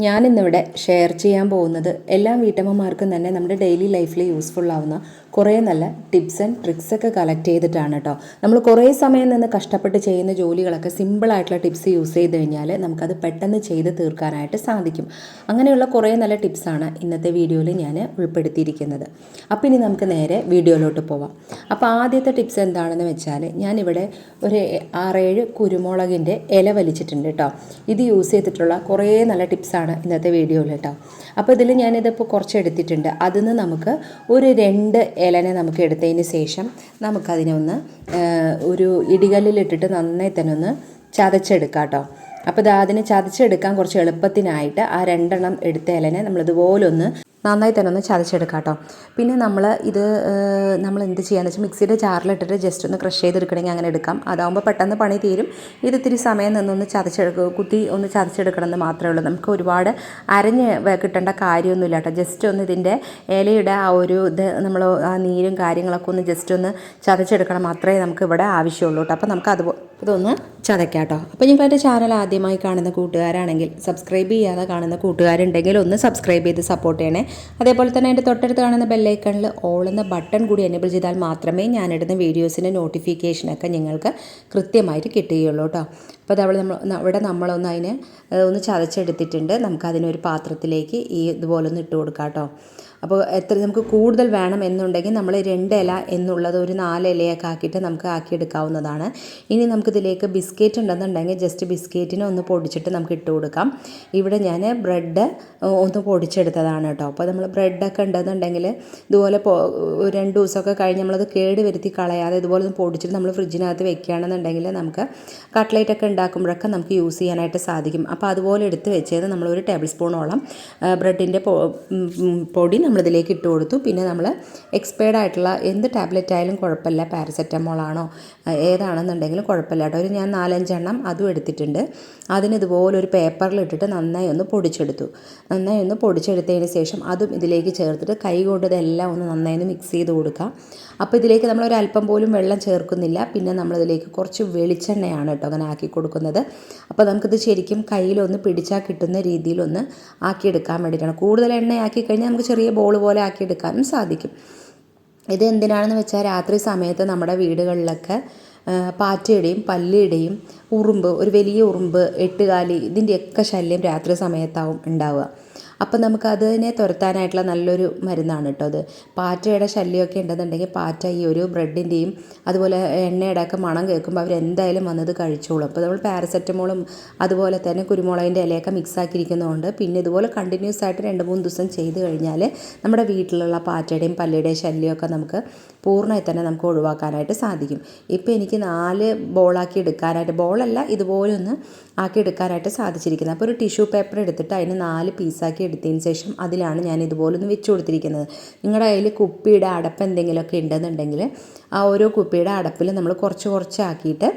ഞാനിന്നിവിടെ ഷെയർ ചെയ്യാൻ പോകുന്നത് എല്ലാ വീട്ടമ്മമാർക്കും തന്നെ നമ്മുടെ ഡെയിലി ലൈഫിൽ യൂസ്ഫുൾ ആവുന്ന കുറേ നല്ല ടിപ്സ് ആൻഡ് ട്രിക്സ് ഒക്കെ കളക്ട് ചെയ്തിട്ടാണ് കേട്ടോ നമ്മൾ കുറേ സമയം നിന്ന് കഷ്ടപ്പെട്ട് ചെയ്യുന്ന ജോലികളൊക്കെ സിമ്പിളായിട്ടുള്ള ടിപ്സ് യൂസ് ചെയ്ത് കഴിഞ്ഞാൽ നമുക്കത് പെട്ടെന്ന് ചെയ്ത് തീർക്കാനായിട്ട് സാധിക്കും. അങ്ങനെയുള്ള കുറേ നല്ല ടിപ്സാണ് ഇന്നത്തെ വീഡിയോയിൽ ഞാൻ ഉൾപ്പെടുത്തിയിരിക്കുന്നത്. അപ്പോൾ ഇനി നമുക്ക് നേരെ വീഡിയോയിലോട്ട് പോവാം. അപ്പോൾ ആദ്യത്തെ ടിപ്സ് എന്താണെന്ന് വെച്ചാൽ ഞാനിവിടെ ഒരു ആറേഴ് കുരുമുളകിന്റെ ഇല വലിച്ചിട്ടുണ്ട് കേട്ടോ ഇത് യൂസ് ചെയ്തിട്ടുള്ള കുറേ നല്ല ടിപ്സാണ് ഇന്നത്തെ വീഡിയോയിൽ കേട്ടോ അപ്പോൾ ഇതിൽ ഞാനിതിപ്പോൾ കുറച്ച് എടുത്തിട്ടുണ്ട്. അതിൽ നിന്ന് നമുക്ക് ഒരു രണ്ട് ഇലനെ നമുക്ക് എടുത്തതിന് ശേഷം നമുക്കതിനെ ഒന്ന് ഒരു ഇടികല്ലിലിട്ടിട്ട് നന്നായി തന്നെ ഒന്ന് ചതച്ചെടുക്കാം കേട്ടോ. അപ്പോൾ അതിനെ ചതച്ചെടുക്കാൻ കുറച്ച് എളുപ്പത്തിനായിട്ട് ആ രണ്ടെണ്ണം എടുത്ത ഇലനെ നമ്മളിതുപോലെ ഒന്ന് നന്നായി തന്നെ ഒന്ന് ചതച്ചെടുക്കാം കേട്ടോ പിന്നെ നമ്മൾ ഇത് നമ്മൾ എന്ത് ചെയ്യാന്ന് വെച്ചാൽ മിക്സിയുടെ ജാറിലിട്ടിട്ട് ജസ്റ്റ് ഒന്ന് ക്രഷ് ചെയ്തെടുക്കണമെങ്കിൽ അങ്ങനെ എടുക്കാം. അതാകുമ്പോൾ പെട്ടെന്ന് പണി തീരും. ഇത് ഇത്തിരി സമയം നിന്നൊന്ന് ചതച്ചെടുക്കുക കുത്തി ഒന്ന് ചതച്ചെടുക്കണം എന്ന് മാത്രമേ ഉള്ളൂ. നമുക്ക് ഒരുപാട് അരഞ്ഞ് കിട്ടേണ്ട കാര്യമൊന്നുമില്ല കേട്ടോ. ജസ്റ്റ് ഒന്ന് ഇതിന്റെ ഇലയുടെ ആ ഒരു ഇത് നമ്മൾ ആ നീരും കാര്യങ്ങളൊക്കെ ഒന്ന് ജസ്റ്റ് ഒന്ന് ചതച്ചെടുക്കണം മാത്രമേ നമുക്ക് ഇവിടെ ആവശ്യമുള്ളൂ കേട്ടോ. അപ്പോൾ നമുക്ക് അതുപോലെ ഇതൊന്ന് ചതയ്ക്കാം കേട്ടോ. അപ്പോൾ ഞങ്ങൾ എന്റെ ചാനൽ ആദ്യമായി കാണുന്ന കൂട്ടുകാരാണെങ്കിൽ സബ്സ്ക്രൈബ് ചെയ്യാതെ കാണുന്ന കൂട്ടുകാരുണ്ടെങ്കിൽ ഒന്ന് സബ്സ്ക്രൈബ് ചെയ്ത് സപ്പോർട്ട് ചെയ്യണേ. അതേപോലെ തന്നെ എന്റെ തൊട്ടടുത്ത് കാണുന്ന ബെല്ലൈക്കണിൽ ഓൾ എന്ന ബട്ടൺ കൂടി എനേബിൾ ചെയ്താൽ മാത്രമേ ഞാൻ ഞാനിടുന്ന വീഡിയോസിന്റെ നോട്ടിഫിക്കേഷനൊക്കെ നിങ്ങൾക്ക് കൃത്യമായിട്ട് കിട്ടുകയുള്ളൂ കേട്ടോ. അപ്പോൾ അതവിടെ നമ്മൾ അവിടെ നമ്മളൊന്ന് അതിനെ ഒന്ന് ചതച്ചെടുത്തിട്ടുണ്ട്. നമുക്കതിനൊരു പാത്രത്തിലേക്ക് ഈ ഇതുപോലെ ഒന്ന് ഇട്ട് കൊടുക്കാം കേട്ടോ. അപ്പോൾ എത്ര നമുക്ക് കൂടുതൽ വേണം എന്നുണ്ടെങ്കിൽ നമ്മൾ രണ്ട് ഇല എന്നുള്ളത് ഒരു നാല് ഇലയൊക്കെ ആക്കിയിട്ട് നമുക്ക് ആക്കിയെടുക്കാവുന്നതാണ്. ഇനി നമുക്കിതിലേക്ക് ബിസ്ക്കറ്റ് ഉണ്ടെന്നുണ്ടെങ്കിൽ ജസ്റ്റ് ബിസ്ക്കറ്റിനെ ഒന്ന് പൊടിച്ചിട്ട് നമുക്ക് ഇട്ട് കൊടുക്കാം. ഇവിടെ ഞാൻ ബ്രെഡ് ഒന്ന് പൊടിച്ചെടുത്തതാണ് കേട്ടോ. അപ്പോൾ നമ്മൾ ബ്രെഡൊക്കെ ഉണ്ടെന്നുണ്ടെങ്കിൽ ഇതുപോലെ രണ്ട് ദിവസമൊക്കെ കഴിഞ്ഞ് നമ്മളത് കേട് വരുത്തി കളയാതെ ഇതുപോലെ ഒന്ന് പൊടിച്ചിട്ട് നമ്മൾ ഫ്രിഡ്ജിനകത്ത് വെക്കുകയാണെന്നുണ്ടെങ്കിൽ നമുക്ക് കട്ട്ലേറ്റ് ഒക്കെ ഉണ്ടാക്കുമ്പോഴൊക്കെ നമുക്ക് യൂസ് ചെയ്യാനായിട്ട് സാധിക്കും. അപ്പോൾ അതുപോലെ എടുത്ത് വെച്ചത് നമ്മളൊരു ടേബിൾ സ്പൂണോളം ബ്രെഡിന്റെ പൊടി നമ്മളിതിലേക്ക് ഇട്ട് കൊടുത്തു. പിന്നെ നമ്മൾ എക്സ്പയർഡ് ആയിട്ടുള്ള എന്ത് ടാബ്ലറ്റ് ആയാലും കുഴപ്പമില്ല. പാരസെറ്റമോളാണോ ഏതാണെന്നുണ്ടെങ്കിലും കുഴപ്പമില്ല കേട്ടോ. ഒരു ഞാൻ നാലഞ്ചെണ്ണം അതും എടുത്തിട്ടുണ്ട്. അതിന് ഇതുപോലെ ഒരു പേപ്പറിലിട്ടിട്ട് നന്നായി ഒന്ന് പൊടിച്ചെടുത്തു. നന്നായി ഒന്ന് പൊടിച്ചെടുത്തതിന് ശേഷം അതും ഇതിലേക്ക് ചേർത്തിട്ട് കൈ കൊണ്ട് ഇതെല്ലാം ഒന്ന് നന്നായി ഒന്ന് മിക്സ് ചെയ്ത് കൊടുക്കുക അപ്പോൾ ഇതിലേക്ക് നമ്മൾ ഒരു അല്പം പോലും വെള്ളം ചേർക്കുന്നില്ല. പിന്നെ നമ്മളിതിലേക്ക് കുറച്ച് വെളിച്ചെണ്ണയാണ് കേട്ടോ അങ്ങനെ ആക്കി കൊടുക്കുന്നത്. അപ്പോൾ നമുക്കിത് ശരിക്കും കയ്യിലൊന്ന് പിടിച്ചാൽ കിട്ടുന്ന രീതിയിലൊന്ന് ആക്കിയെടുക്കാൻ വേണ്ടിയിട്ടാണ്. കൂടുതൽ എണ്ണയാക്കി കഴിഞ്ഞാൽ നമുക്ക് ചെറിയ ബോൾ പോലെ ആക്കി എടുക്കാനും സാധിക്കും. ഇത് എന്തിനാണെന്ന് വെച്ചാൽ രാത്രി സമയത്ത് നമ്മുടെ വീടുകളിലൊക്കെ പാറ്റയുടെയും പല്ലിയുടെയും ഉറുമ്പ് ഒരു വലിയ ഉറുമ്പ് എട്ടുകാലി ഇതിന്റെയൊക്കെ ശല്യം രാത്രി സമയത്താവും ഉണ്ടാവുക. അപ്പം നമുക്ക് അതിനെ തുരത്താനായിട്ടുള്ള നല്ലൊരു മരുന്നാണ് കേട്ടോ അത്. പാറ്റയുടെ ശല്യമൊക്കെ ഉണ്ടെന്നുണ്ടെങ്കിൽ പാറ്റ ഈ ഒരു ബ്രെഡിന്റെയും അതുപോലെ എണ്ണയുടെ ഒക്കെ മണം കേൾക്കുമ്പോൾ അവരെന്തായാലും വന്നത് കഴിച്ചോളും. അപ്പോൾ നമ്മൾ പാരസെറ്റമോളും അതുപോലെ തന്നെ കുരുമുളകിന്റെ ഇലയൊക്കെ മിക്സ് ആക്കിയിരിക്കുന്നതുകൊണ്ട് പിന്നെ ഇതുപോലെ കണ്ടിന്യൂസ് ആയിട്ട് രണ്ട് മൂന്ന് ദിവസം ചെയ്ത് കഴിഞ്ഞാൽ നമ്മുടെ വീട്ടിലുള്ള പാറ്റയുടെയും പല്ലിയുടെയും ശല്യമൊക്കെ നമുക്ക് പൂർണമായി തന്നെ നമുക്ക് ഒഴിവാക്കാനായിട്ട് സാധിക്കും. ഇപ്പോൾ എനിക്ക് നാല് ബോളാക്കി എടുക്കാനായിട്ട് ബോളല്ല ഇതുപോലെ ഒന്ന് ആക്കി എടുക്കാനായിട്ട് സാധിച്ചിരിക്കുന്നത്. അപ്പോൾ ഒരു ടിഷ്യൂ പേപ്പർ എടുത്തിട്ട് അതിന് നാല് പീസാക്കി എടുത്തതിന് ശേഷം അതിലാണ് ഞാൻ ഇതുപോലെ ഒന്ന് വെച്ച് കൊടുത്തിരിക്കുന്നത്. നിങ്ങളുടെ കയ്യിൽ കുപ്പിയുടെ അടപ്പ് എന്തെങ്കിലുമൊക്കെ ഉണ്ടെന്നുണ്ടെങ്കിൽ ആ ഓരോ കുപ്പിയുടെ അടപ്പിൽ നമ്മൾ കുറച്ച് കുറച്ചാക്കിയിട്ട്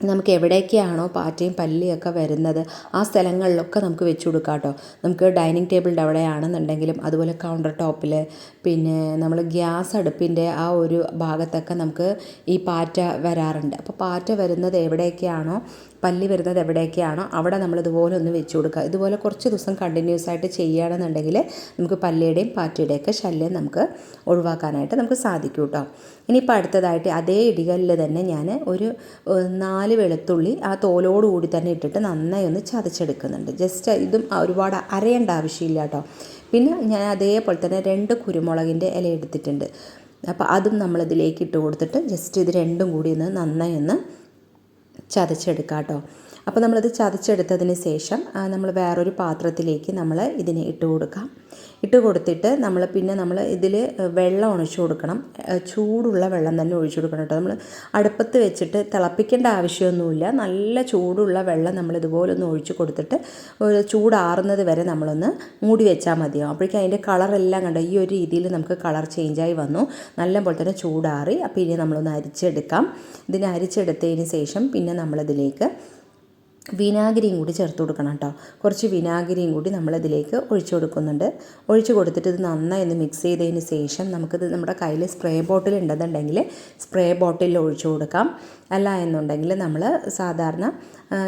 നമുക്ക് എവിടേക്കാണോ പാറ്റയും പല്ലിയൊക്കെ വരുന്നത് ആ സ്ഥലങ്ങളിലൊക്കെ നമുക്ക് വെച്ച് കൊടുക്കാം കേട്ടോ. നമുക്ക് ഡൈനിങ് ടേബിളിന്റെ അവിടെയാണെന്നുണ്ടെങ്കിലും അതുപോലെ കൗണ്ടർ ടോപ്പിൽ പിന്നെ നമ്മൾ ഗ്യാസ് അടുപ്പിന്റെ ആ ഒരു ഭാഗത്തൊക്കെ നമുക്ക് ഈ പാറ്റ വരാറുണ്ട്. അപ്പോൾ പാറ്റ വരുന്നത് എവിടേക്കാണോ പല്ലി വരുന്നത് എവിടെയൊക്കെയാണോ അവിടെ നമ്മൾ ഇതുപോലെ ഒന്ന് വെച്ച് കൊടുക്കുക. ഇതുപോലെ കുറച്ച് ദിവസം കണ്ടിന്യൂസ് ആയിട്ട് ചെയ്യുകയാണെന്നുണ്ടെങ്കിൽ നമുക്ക് പല്ലിയുടെയും പാറ്റയുടെയൊക്കെ ശല്യം നമുക്ക് ഒഴിവാക്കാനായിട്ട് നമുക്ക് സാധിക്കും കേട്ടോ ഇനിയിപ്പോൾ അടുത്തതായിട്ട് അതേ ഇടികളിൽ തന്നെ ഞാൻ ഒരു നാല് വെളുത്തുള്ളി ആ തോലോടുകൂടി തന്നെ ഇട്ടിട്ട് നന്നായി ഒന്ന് ചതച്ചെടുക്കുന്നുണ്ട്. ജസ്റ്റ് ഇതും ഒരുപാട് അരയേണ്ട ആവശ്യമില്ല കേട്ടോ പിന്നെ ഞാൻ അതേപോലെ തന്നെ രണ്ട് കുരുമുളകിന്റെ ഇല എടുത്തിട്ടുണ്ട്. അപ്പോൾ അതും നമ്മളിതിലേക്ക് ഇട്ട് കൊടുത്തിട്ട് ജസ്റ്റ് ഇത് രണ്ടും കൂടി ഒന്ന് നന്നായി ഒന്ന് ചതച്ചെടുക്കാം കേട്ടോ അപ്പോൾ നമ്മളിത് ചതച്ചെടുത്തതിന് ശേഷം നമ്മൾ വേറൊരു പാത്രത്തിലേക്ക് നമ്മൾ ഇതിനെ ഇട്ട് കൊടുക്കാം. ഇട്ട് കൊടുത്തിട്ട് നമ്മൾ പിന്നെ നമ്മൾ ഇതിൽ വെള്ളം ഒഴിച്ചു കൊടുക്കണം. ചൂടുള്ള വെള്ളം തന്നെ ഒഴിച്ചു കൊടുക്കണം കേട്ടോ. നമ്മൾ അടുപ്പത്ത് വെച്ചിട്ട് തിളപ്പിക്കേണ്ട ആവശ്യമൊന്നുമില്ല. നല്ല ചൂടുള്ള വെള്ളം നമ്മൾ ഇതുപോലെ ഒന്ന് ഒഴിച്ചു കൊടുത്തിട്ട് ചൂടാറുന്നത് വരെ നമ്മളൊന്ന് മൂടി വെച്ചാൽ മതിയാവും. അപ്പോഴേക്കും അതിന്റെ കളറെല്ലാം കണ്ടോ? ഈ ഒരു രീതിയിൽ നമുക്ക് കളർ ചേഞ്ചായി വന്നു. നല്ല പോലെ തന്നെ ചൂടാറി. അപ്പോൾ ഇനി നമ്മളൊന്ന് അരിച്ചെടുക്കാം. ഇതിനെ അരിച്ചെടുത്തതിന് ശേഷം പിന്നെ നമ്മളിതിലേക്ക് വിനാഗിരിയും കൂടി ചേർത്ത് കൊടുക്കണം കേട്ടോ. കുറച്ച് വിനാഗിരിയും കൂടി നമ്മളിതിലേക്ക് ഒഴിച്ചു കൊടുക്കുന്നുണ്ട്. ഒഴിച്ചു കൊടുത്തിട്ട് ഇത് നന്നായി ഒന്ന് മിക്സ് ചെയ്തതിന് ശേഷം നമുക്കിത് നമ്മുടെ കയ്യിൽ സ്പ്രേ ബോട്ടിൽ ഉണ്ടെന്നുണ്ടെങ്കിൽ സ്പ്രേ ബോട്ടിലിൽ ഒഴിച്ചു കൊടുക്കാം. അല്ല എന്നുണ്ടെങ്കിൽ നമ്മൾ സാധാരണ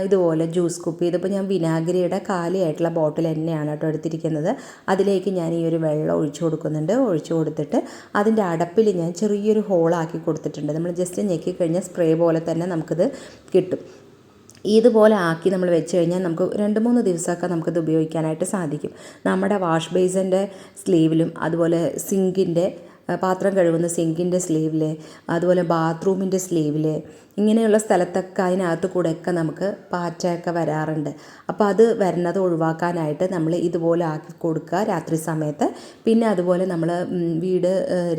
ഇതുപോലെ ജ്യൂസ് കുപ്പി ഇതിപ്പോൾ ഞാൻ വിനാഗിരിയുടെ കാലിയായിട്ടുള്ള ബോട്ടിൽ തന്നെയാണ് കേട്ടോ എടുത്തിരിക്കുന്നത്. അതിലേക്ക് ഞാൻ ഈ ഒരു വെള്ളം ഒഴിച്ചു കൊടുക്കുന്നുണ്ട്. ഒഴിച്ചു കൊടുത്തിട്ട് അതിന്റെ അടപ്പിൽ ഞാൻ ചെറിയൊരു ഹോളാക്കി കൊടുത്തിട്ടുണ്ട്. നമ്മൾ ജസ്റ്റ് ഞെക്കി കഴിഞ്ഞാൽ സ്പ്രേ പോലെ തന്നെ നമുക്കിത് കിട്ടും. ഇതുപോലെ ആക്കി നമ്മൾ വെച്ച് കഴിഞ്ഞാൽ നമുക്ക് രണ്ട് മൂന്ന് ദിവസമൊക്കെ നമുക്കിത് ഉപയോഗിക്കാനായിട്ട് സാധിക്കും. നമ്മുടെ വാഷ് ബേസിന്റെ സ്ലീവിലും അതുപോലെ സിങ്കിന്റെ പാത്രം കഴുകുന്ന സിങ്കിന്റെ സ്ലീവിൽ അതുപോലെ ബാത്റൂമിന്റെ സ്ലീവിൽ ഇങ്ങനെയുള്ള സ്ഥലത്തൊക്കെ അതിനകത്ത് കൂടെയൊക്കെ നമുക്ക് പാറ്റയൊക്കെ വരാറുണ്ട്. അപ്പോൾ അത് വരുന്നത് ഒഴിവാക്കാനായിട്ട് നമ്മൾ ഇതുപോലെ ആക്കി കൊടുക്കുക രാത്രി സമയത്ത്. പിന്നെ അതുപോലെ നമ്മൾ വീട്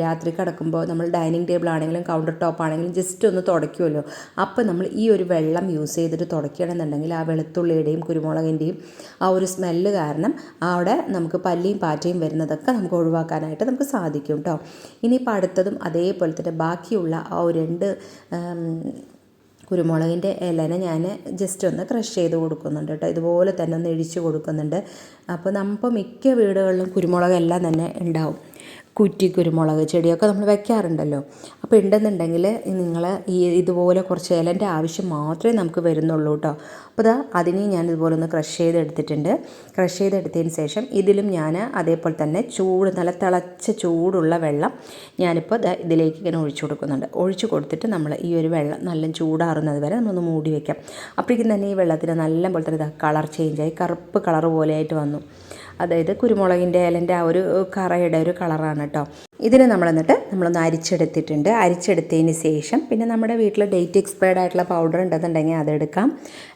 രാത്രി കിടക്കുമ്പോൾ നമ്മൾ ഡൈനിങ് ടേബിൾ ആണെങ്കിലും കൗണ്ടർ ടോപ്പ് ആണെങ്കിലും ജസ്റ്റ് ഒന്ന് തുടയ്ക്കുമല്ലോ. അപ്പോൾ നമ്മൾ ഈ ഒരു വെള്ളം യൂസ് ചെയ്തിട്ട് തുടയ്ക്കണമെന്നുണ്ടെങ്കിൽ ആ വെളുത്തുള്ളിയുടെയും കുരുമുളകിന്റെയും ആ ഒരു സ്മെല്ല് കാരണം അവിടെ നമുക്ക് പല്ലിയും പാറ്റയും വരുന്നതൊക്കെ നമുക്ക് ഒഴിവാക്കാനായിട്ട് നമുക്ക് സാധിക്കും കേട്ടോ. ഇനിയിപ്പോൾ അടുത്തതും അതേപോലെ തന്നെ ബാക്കിയുള്ള ആ ഒരു രണ്ട് കുരുമുളകിന്റെ ഇലനെ ഞാൻ ജസ്റ്റ് ഒന്ന് ക്രഷ് ചെയ്ത് കൊടുക്കുന്നുണ്ട് കേട്ടോ. ഇതുപോലെ തന്നെ ഒന്ന് ഇടിച്ച് കൊടുക്കുന്നുണ്ട്. അപ്പോൾ നമ്മളിപ്പോൾ മിക്ക വീടുകളിലും കുരുമുളകെല്ലാം തന്നെ ഉണ്ടാവും. കുറ്റി കുരുമുളക് ചെടിയൊക്കെ നമ്മൾ വെക്കാറുണ്ടല്ലോ. അപ്പോൾ ഉണ്ടെന്നുണ്ടെങ്കിൽ നിങ്ങൾ ഈ ഇതുപോലെ കുറച്ച് ഇലന്റെ ആവശ്യം മാത്രമേ നമുക്ക് വരുന്നുള്ളൂ കേട്ടോ. അപ്പോൾ ഇതാ അതിനെ ഞാൻ ഇതുപോലെ ഒന്ന് ക്രഷ് ചെയ്തെടുത്തിട്ടുണ്ട്. ക്രഷ് ചെയ്തെടുത്തതിന് ശേഷം ഇതിലും ഞാൻ അതേപോലെ തന്നെ ചൂട് നല്ല തിളച്ച ചൂടുള്ള വെള്ളം ഞാനിപ്പോൾ ഇതിലേക്ക് ഇങ്ങനെ ഒഴിച്ചു കൊടുക്കുന്നുണ്ട്. ഒഴിച്ചു കൊടുത്തിട്ട് നമ്മൾ ഈ ഒരു വെള്ളം നല്ല ചൂടാറുന്നത് വരെ നമ്മളൊന്ന് മൂടി വയ്ക്കാം അപ്പോഴേക്കും തന്നെ ഈ വെള്ളത്തിന് നല്ല പോലെ തന്നെ കളർ ചേഞ്ചായി കറുപ്പ് കളർ പോലെയായിട്ട് വന്നു. അതായത് കുരുമുളകിന്റെ ഇലന്റെ ആ ഒരു കറയുടെ ഒരു കളറാണ് കേട്ടോ. ഇതിന് നമ്മൾ എന്നിട്ട് നമ്മളൊന്ന് അരിച്ചെടുത്തിട്ടുണ്ട്. അരിച്ചെടുത്തതിന് ശേഷം പിന്നെ നമ്മുടെ വീട്ടിൽ ഡേറ്റ് എക്സ്പയർഡ് ആയിട്ടുള്ള പൗഡർ ഉണ്ടെന്നുണ്ടെങ്കിൽ അതെടുക്കാം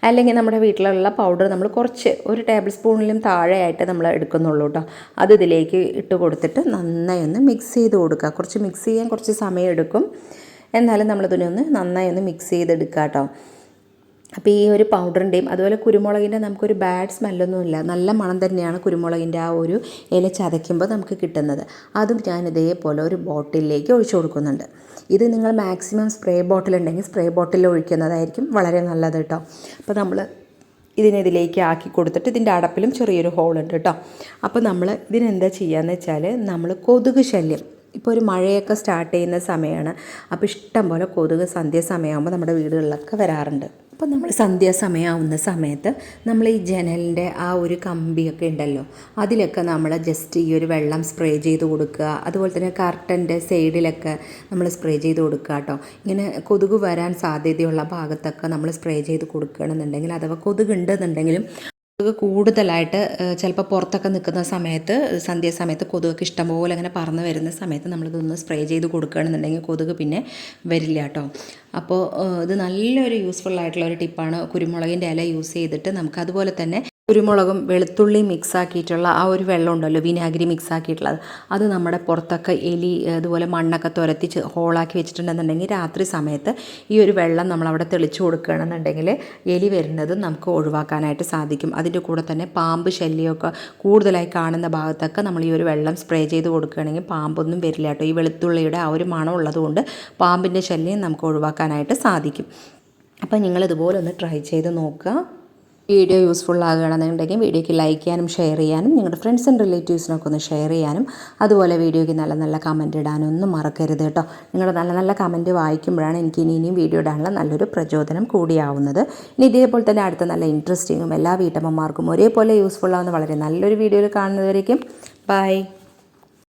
അല്ലെങ്കിൽ നമ്മുടെ വീട്ടിലുള്ള പൗഡർ നമ്മൾ കുറച്ച് ഒരു ടേബിൾ സ്പൂണിലും താഴെയായിട്ട് നമ്മൾ എടുക്കുന്നുള്ളൂ കേട്ടോ. അത് ഇതിലേക്ക് ഇട്ട് കൊടുത്തിട്ട് നന്നായി ഒന്ന് മിക്സ് ചെയ്ത് കൊടുക്കുക. കുറച്ച് മിക്സ് ചെയ്യാൻ കുറച്ച് സമയം എടുക്കും. എന്നാലും നമ്മളിതിനെ ഒന്ന് നന്നായി ഒന്ന് മിക്സ് ചെയ്തെടുക്കുക കേട്ടോ. അപ്പോൾ ഈ ഒരു പൗഡറിന്റെയും അതുപോലെ കുരുമുളകിന്റെ നമുക്കൊരു ബാഡ് സ്മെല്ലൊന്നുമില്ല നല്ല മണം തന്നെയാണ് കുരുമുളകിന്റെ ആ ഒരു ഇല ചതയ്ക്കുമ്പോൾ നമുക്ക് കിട്ടുന്നത്. അതും ഞാൻ ഇതേപോലെ ഒരു ബോട്ടിലേക്ക് ഒഴിച്ചു കൊടുക്കുന്നുണ്ട്. ഇത് നിങ്ങൾ മാക്സിമം സ്പ്രേ ബോട്ടിൽ ഉണ്ടെങ്കിൽ സ്പ്രേ ബോട്ടിൽ ഒഴിക്കുന്നതായിരിക്കും വളരെ നല്ലത് കേട്ടോ. അപ്പോൾ നമ്മൾ ഇതിനെതിലേക്ക് ആക്കി കൊടുത്തിട്ട് ഇതിന്റെ അടപ്പിലും ചെറിയൊരു ഹോൾ ഉണ്ട് കേട്ടോ. അപ്പോൾ നമ്മൾ ഇതിനെന്താ ചെയ്യുകയെന്ന് വെച്ചാൽ നമ്മൾ കൊതുക് ശല്യം. ഇപ്പോൾ ഒരു മഴയൊക്കെ സ്റ്റാർട്ട് ചെയ്യുന്ന സമയമാണ് അപ്പോൾ ഇഷ്ടം പോലെ കൊതുക് സന്ധ്യാസമയമാകുമ്പോൾ നമ്മുടെ വീടുകളിലൊക്കെ വരാറുണ്ട്. അപ്പോൾ നമ്മൾ സന്ധ്യാസമയമാവുന്ന സമയത്ത് നമ്മൾ ഈ ജനലിന്റെ ആ ഒരു കമ്പിയൊക്കെ ഉണ്ടല്ലോ അതിലൊക്കെ നമ്മൾ ജസ്റ്റ് ഈ ഒരു വെള്ളം സ്പ്രേ ചെയ്ത് കൊടുക്കുക. അതുപോലെ തന്നെ കർട്ടന്റെ സൈഡിലൊക്കെ നമ്മൾ സ്പ്രേ ചെയ്ത് കൊടുക്കുക കേട്ടോ. ഇങ്ങനെ കൊതുക് വരാൻ സാധ്യതയുള്ള ഭാഗത്തൊക്കെ നമ്മൾ സ്പ്രേ ചെയ്ത് കൊടുക്കുകയാണെന്നുണ്ടെങ്കിൽ അഥവാ കൊതുക് ഉണ്ടെന്നുണ്ടെങ്കിലും കൂടുതലായിട്ട് ചിലപ്പോൾ പുറത്തൊക്കെ നിൽക്കുന്ന സമയത്ത് സന്ധ്യാസമയത്ത് കൊതുകൊക്കെ ഇഷ്ടംപോലെ അങ്ങനെ പറന്ന് വരുന്ന സമയത്ത് നമ്മളിതൊന്ന് സ്പ്രേ ചെയ്ത് കൊടുക്കുകയാണെന്നുണ്ടെങ്കിൽ കൊതുക് പിന്നെ വരില്ല കേട്ടോ. അപ്പോൾ ഇത് നല്ലൊരു യൂസ്ഫുൾ ആയിട്ടുള്ള ഒരു ടിപ്പാണ് കുരുമുളകിന്റെ ഇല യൂസ് ചെയ്തിട്ട് നമുക്ക് അതുപോലെ തന്നെ കുരുമുളകും വെളുത്തുള്ളി മിക്സാക്കിയിട്ടുള്ള ആ ഒരു വെള്ളം ഉണ്ടല്ലോ വിനാഗിരി മിക്സാക്കിയിട്ടുള്ളത്. അത് നമ്മുടെ പുറത്തൊക്കെ എലി അതുപോലെ മണ്ണൊക്കെ തുരത്തി ഹോളാക്കി വെച്ചിട്ടുണ്ടെന്നുണ്ടെങ്കിൽ രാത്രി സമയത്ത് ഈ ഒരു വെള്ളം നമ്മളവിടെ തെളിച്ചു കൊടുക്കുകയാണെന്നുണ്ടെങ്കിൽ എലി വരുന്നത് നമുക്ക് ഒഴിവാക്കാനായിട്ട് സാധിക്കും. അതിന്റെ കൂടെ തന്നെ പാമ്പ് ശല്യമൊക്കെ കൂടുതലായി കാണുന്ന ഭാഗത്തൊക്കെ നമ്മൾ ഈ ഒരു വെള്ളം സ്പ്രേ ചെയ്ത് കൊടുക്കുകയാണെങ്കിൽ പാമ്പൊന്നും വരില്ല കേട്ടോ. ഈ വെളുത്തുള്ളിയുടെ ആ ഒരു മണം ഉള്ളതുകൊണ്ട് പാമ്പിന്റെ ശല്യം നമുക്ക് ഒഴിവാക്കാനായിട്ട് സാധിക്കും. അപ്പോൾ ഒന്ന് ട്രൈ ചെയ്ത് നോക്കുക. വീഡിയോ യൂസ്ഫുൾ ആകുകയാണെന്നുണ്ടെങ്കിൽ വീഡിയോയ്ക്ക് ലൈക്ക് ചെയ്യാനും ഷെയർ ചെയ്യാനും നിങ്ങളുടെ ഫ്രണ്ട്സ് ആൻഡ് റിലേറ്റീവ്സിനൊക്കെ ഒന്ന് ഷെയർ ചെയ്യാനും അതുപോലെ വീഡിയോയ്ക്ക് നല്ല നല്ല കമന്റ് ഇടാനും ഒന്നും മറക്കരുത് കേട്ടോ. നിങ്ങൾ നല്ല നല്ല കമന്റ് വായിക്കുമ്പോഴാണ് എനിക്ക് ഇനി ഇനിയും വീഡിയോ ഇടാനുള്ള നല്ലൊരു പ്രചോദനം കൂടിയാവുന്നത്. ഇനി ഇതേപോലെ തന്നെ അടുത്ത നല്ല ഇൻട്രസ്റ്റിങ്ങും എല്ലാ വീട്ടമ്മമാർക്കും ഒരേപോലെ യൂസ്ഫുൾ ആവുന്ന വളരെ നല്ലൊരു വീഡിയോയിൽ കാണുന്നവരേക്കും. ബൈ